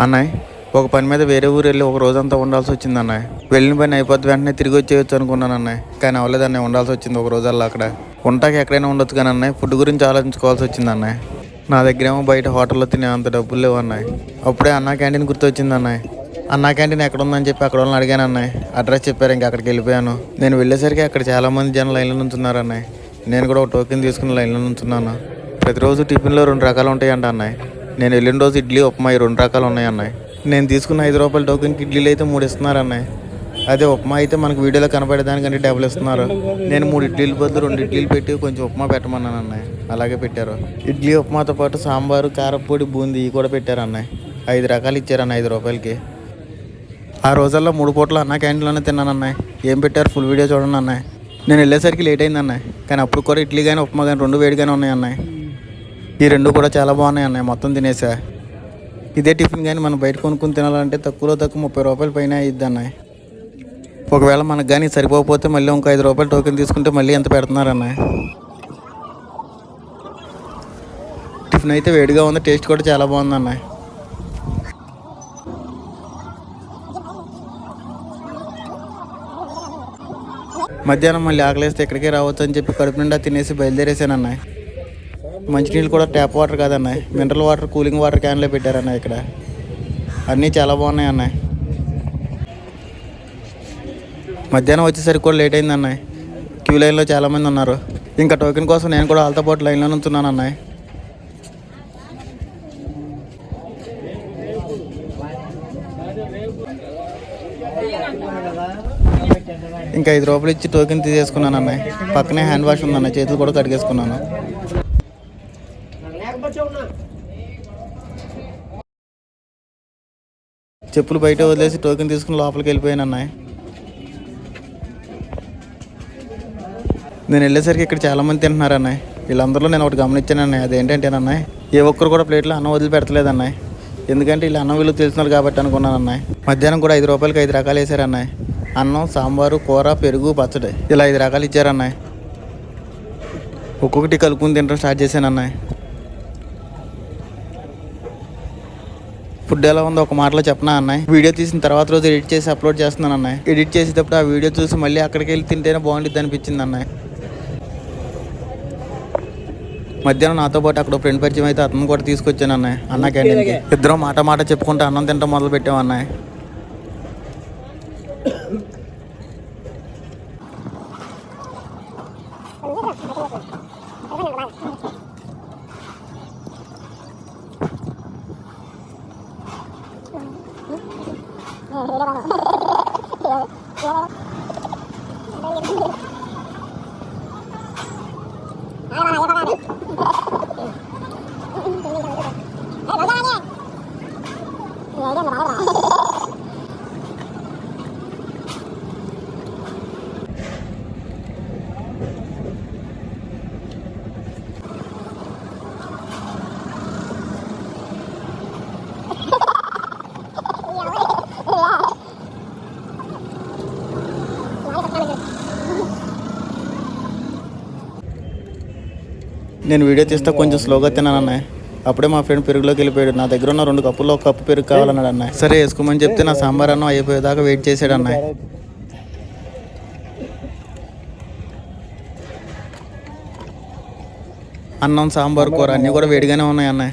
అన్నయ్య ఒక పని మీద వేరే ఊరు వెళ్ళి ఒక రోజంతా ఉండాల్సి వచ్చింది అన్నయ్య. వెళ్ళిన పని అయిపోద్ది వెంటనే తిరిగి వచ్చేయచ్చు అనుకున్నాను అన్నయ్య. కానీ అవ్వలేదు అన్నయ్య ఉండాల్సి వచ్చింది ఒక రోజల్లా అక్కడ. ఉంటాకి ఎక్కడైనా ఉండొచ్చు కానీ అన్నయ్య ఫుడ్ గురించి ఆలోచించుకోవాల్సి వచ్చింది అన్నయ్య. నా దగ్గరేమో బయట హోటల్లో తినే అంత డబ్బులు లేవు అన్నయ్య. అప్పుడే అన్నా క్యాంటీన్ గుర్తొచ్చింది అన్నయ్య. అన్నా క్యాంటీన్ ఎక్కడ ఉందని చెప్పి అక్కడ వాళ్ళని అడిగాను అన్నయ్య. అడ్రస్ చెప్పారు ఇంకా అక్కడికి వెళ్ళిపోయాను. నేను వెళ్ళేసరికి అక్కడ చాలామంది జనం లైన్లో నుంచున్నారు అన్నయ్య. నేను కూడా ఒక టోకెన్ తీసుకుని లైన్లో నుంచున్నాను. ప్రతిరోజు టిఫిన్లో రెండు రకాలు ఉంటాయంట అన్నయ్య. నేను వెళ్ళిన రోజు ఇడ్లీ ఉప్మా ఈ రెండు రకాలు ఉన్నాయి అన్నాయి నేను తీసుకున్న ఐదు రూపాయల టోకెన్కి ఇడ్లీలు అయితే మూడు ఇస్తున్నారు అన్నాయి అదే ఉప్మా అయితే మనకు వీడియోలో కనపడేదానికంటే డబ్బులు ఇస్తున్నారు. నేను మూడు ఇడ్లీలు బదులు రెండు ఇడ్లీలు పెట్టి కొంచెం ఉప్మా పెట్టమన్నాను అన్నాయి అలాగే పెట్టారు. ఇడ్లీ ఉప్మాతో పాటు సాంబారు కారపొడి బూందీ ఇవి కూడా పెట్టారు అన్నాయి ఐదు రకాలు ఇచ్చారన్న ఐదు రూపాయలకి. ఆ రోజుల్లో మూడు పూటలు అన్న క్యాంటీన్లోనే తిన్నాను అన్నాయి ఏం పెట్టారు? ఫుల్ వీడియో చూడండి అన్నాయి నేను వెళ్ళేసరికి లేట్ అయింది అన్నాయి కానీ అప్పుడు కూడా ఇడ్లీ కానీ ఉప్మా కానీ రెండు వేడిగానే ఉన్నాయి అన్నాయి ఈ రెండు కూడా చాలా బాగున్నాయి అన్నయ్య. మొత్తం తినేసా. ఇదే టిఫిన్ కానీ మనం బయట కొనుక్కుని తినాలంటే తక్కువలో తక్కువ ముప్పై రూపాయల పైన ఇద్ది అన్నయ్య. ఒకవేళ మనకు కానీ సరిపోకపోతే మళ్ళీ ఇంకో ఐదు రూపాయలు టోకెన్ తీసుకుంటే మళ్ళీ ఎంత పెడుతున్నారన్నయ్య టిఫిన్ అయితే వేడిగా ఉంది టేస్ట్ కూడా చాలా బాగుంది అన్నయ్య. మధ్యాహ్నం మళ్ళీ ఆకలేస్తే ఇక్కడికే రావచ్చు అని చెప్పి కడుపు నిండా తినేసి బయలుదేరేసాను అన్నయ్య. మంచినీళ్ళు కూడా ట్యాప్ వాటర్ కాదన్న. మినరల్ వాటర్ కూలింగ్ వాటర్ క్యాన్లే పెట్టారన్న ఇక్కడ. అన్నీ చాలా బాగున్నాయి అన్నయ్య మధ్యాహ్నం వచ్చేసరికి కూడా లేట్ అయింది అన్నయ్య క్యూ లైన్లో చాలామంది ఉన్నారు. ఇంకా టోకెన్ కోసం నేను కూడా వాళ్ళతో పాటు లైన్లో ఉంటున్నాను అన్నయ్య ఇంకా ఐదు రూపాయలు ఇచ్చి టోకెన్ తీసేసుకున్నాను అన్నయ్య పక్కనే హ్యాండ్ వాష్ ఉంది చేతులు కూడా కడిగేసుకున్నాను. చెప్పులు బయట వదిలేసి టోకెన్ తీసుకుని లోపలికి వెళ్ళిపోయాను అన్నాయి నేను వెళ్ళేసరికి ఇక్కడ చాలామంది తింటున్నారు అన్నాయి వీళ్ళందరిలో నేను ఒకటి గమనించాను అన్నాయి అదేంటంటే అన్నాయి ఏ ఒక్కరు కూడా ప్లేట్లో అన్నం వదిలి పెడతలేదు అన్నాయి ఎందుకంటే వీళ్ళు అన్నం వీళ్ళు తెలుస్తున్నారు కాబట్టి అనుకున్నాను అన్నాయి మధ్యాహ్నం కూడా ఐదు రూపాయలకి ఐదు రకాలు వేసారు అన్నాయి అన్నం సాంబారు కూర పెరుగు పచ్చడి. ఇలా ఐదు రకాలు ఇచ్చారు అన్నాయి ఒక్కొక్కటి కలుపుకుని తినడం స్టార్ట్ చేశాను అన్నాయి ఫుడ్ ఎలా ఉందో ఒక మాటలో చెప్పనా అన్నయ్య? వీడియో తీసిన తర్వాత రోజు ఎడిట్ చేసి అప్లోడ్ చేస్తున్నాను అన్నయ్య. ఎడిట్ చేసేటప్పుడు ఆ వీడియో చూసి మళ్ళీ అక్కడికి వెళ్ళి తింటేనే బాగుంటుంది అనిపించింది అన్నయ్య. మధ్యాహ్నం నాతో పాటు అక్కడ ఫ్రెండ్ పరిచయం అయితే అతను కూడా తీసుకొచ్చాను అన్నయ్య. అన్న క్యాంటీన్కి. ఇద్దరం మాట మాట చెప్పుకుంటూ అన్నం తింటాం మొదలు పెట్టాం 嗯，没事，来吧。来吧，来吧，来吧。来吧，来吧，来吧。నేను వీడియో తీస్తా కొంచెం స్లోగా తిన్నాను అన్నయ్య. అప్పుడే మా ఫ్రెండ్ పెరుగులోకి వెళ్ళిపోయాడు. నా దగ్గర ఉన్న రెండు కప్పుల్లో ఒక కప్పు పెరుగు కావాలన్నాడు అన్నయ్య. సరే వేసుకోమని చెప్తే నా సాంబార్ అన్నం అయిపోయేదాకా వెయిట్ చేశాడు అన్నయ్య. అన్నం సాంబార్ కూర అన్నీ కూడా వేడిగానే ఉన్నాయి అన్నయ్య.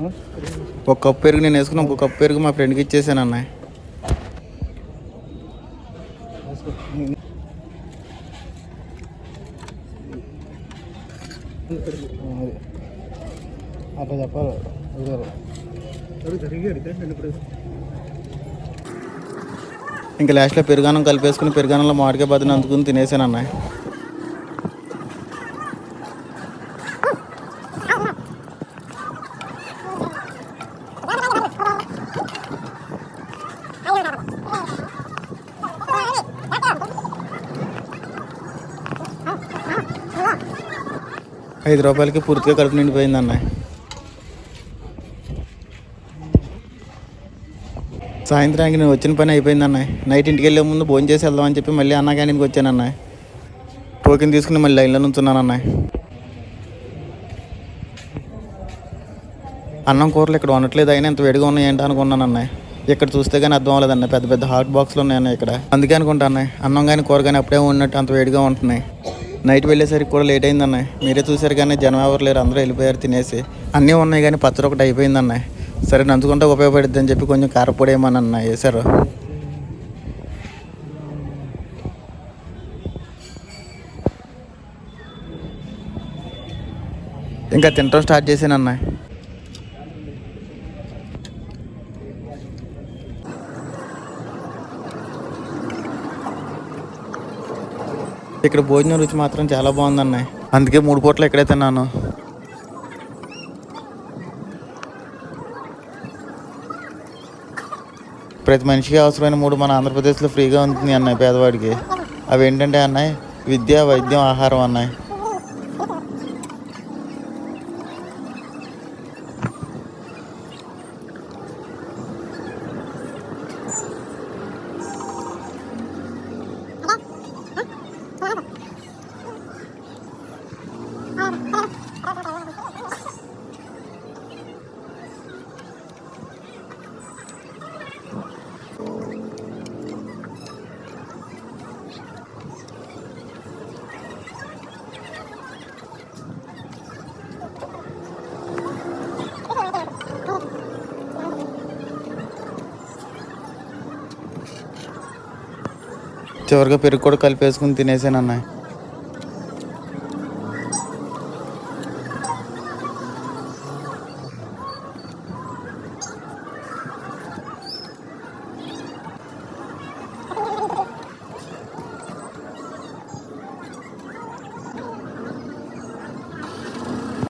ఒక కప్పు పెరుగు నేను వేసుకుని ఒక కప్పు పెరుగు మా ఫ్రెండ్కి ఇచ్చేసాను అన్నయ్య. అట్లా చెప్పాలి. ఇంకా లాస్ట్లో పెరుగానం కలిపేసుకుని పెరుగానంలో మామిడికాయ బద్దను అందుకుని తినేసాను అన్నయ్య. ఐదు రూపాయలకి పూర్తిగా కడుపు నిండిపోయింది అన్న. సాయంత్రానికి నేను వచ్చిన పని అయిపోయింది అన్న. నైట్ ఇంటికి వెళ్ళే ముందు భోజనం చేసి వెళ్దామని చెప్పి మళ్ళీ అన్న క్యాంటీన్కి వచ్చాను అన్న. టోకెన్ తీసుకుని మళ్ళీ లైన్లో నుంచున్నాను అన్న. అన్నం కూరలు ఇక్కడ ఉండట్లేదు అయినా ఎంత వేడిగా ఉన్నాయి ఏంటి అనుకున్నాను అన్న. ఇక్కడ చూస్తే కానీ అర్థం అవ్వలేదన్న పెద్ద పెద్ద హాట్ బాక్స్లు ఉన్నాయి ఇక్కడ. అందుకే అనుకుంటా అన్నం కానీ కూర కానీ అప్పుడే ఉన్నట్టు అంత వేడిగా ఉంటున్నాయి. నైట్ వెళ్ళేసరికి కూడా లేట్ అయింది అన్నయ్య మీరే చూసారు కానీ జనం ఎవరు లేరు అందరూ వెళ్ళిపోయారు తినేసి. అన్నీ ఉన్నాయి కానీ పచ్చడి ఒకటి అయిపోయింది అన్నయ్య సరే నంచుకుంటే ఉపయోగపడుద్ది అని చెప్పి కొంచెం కారపొడి ఏమని అన్న వేశారు? ఇంకా తినటం స్టార్ట్ చేశాను అన్నయ్య ఇక్కడ భోజనం రుచి మాత్రం చాలా బాగుంది అన్నయ్య అందుకే మూడు పూటలు ఇక్కడే తిన్నాను. ప్రతి మనిషికి అవసరమైన మూడు మన ఆంధ్రప్రదేశ్లో ఫ్రీగా ఉంటుంది అన్నయ్య పేదవాడికి. అవి ఏంటంటే అన్నయ్య విద్య వైద్యం ఆహారం అన్నయ్య. చివరిగా పెరుగు కూడా కలిపేసుకుని తినేసాను అన్నయ్య.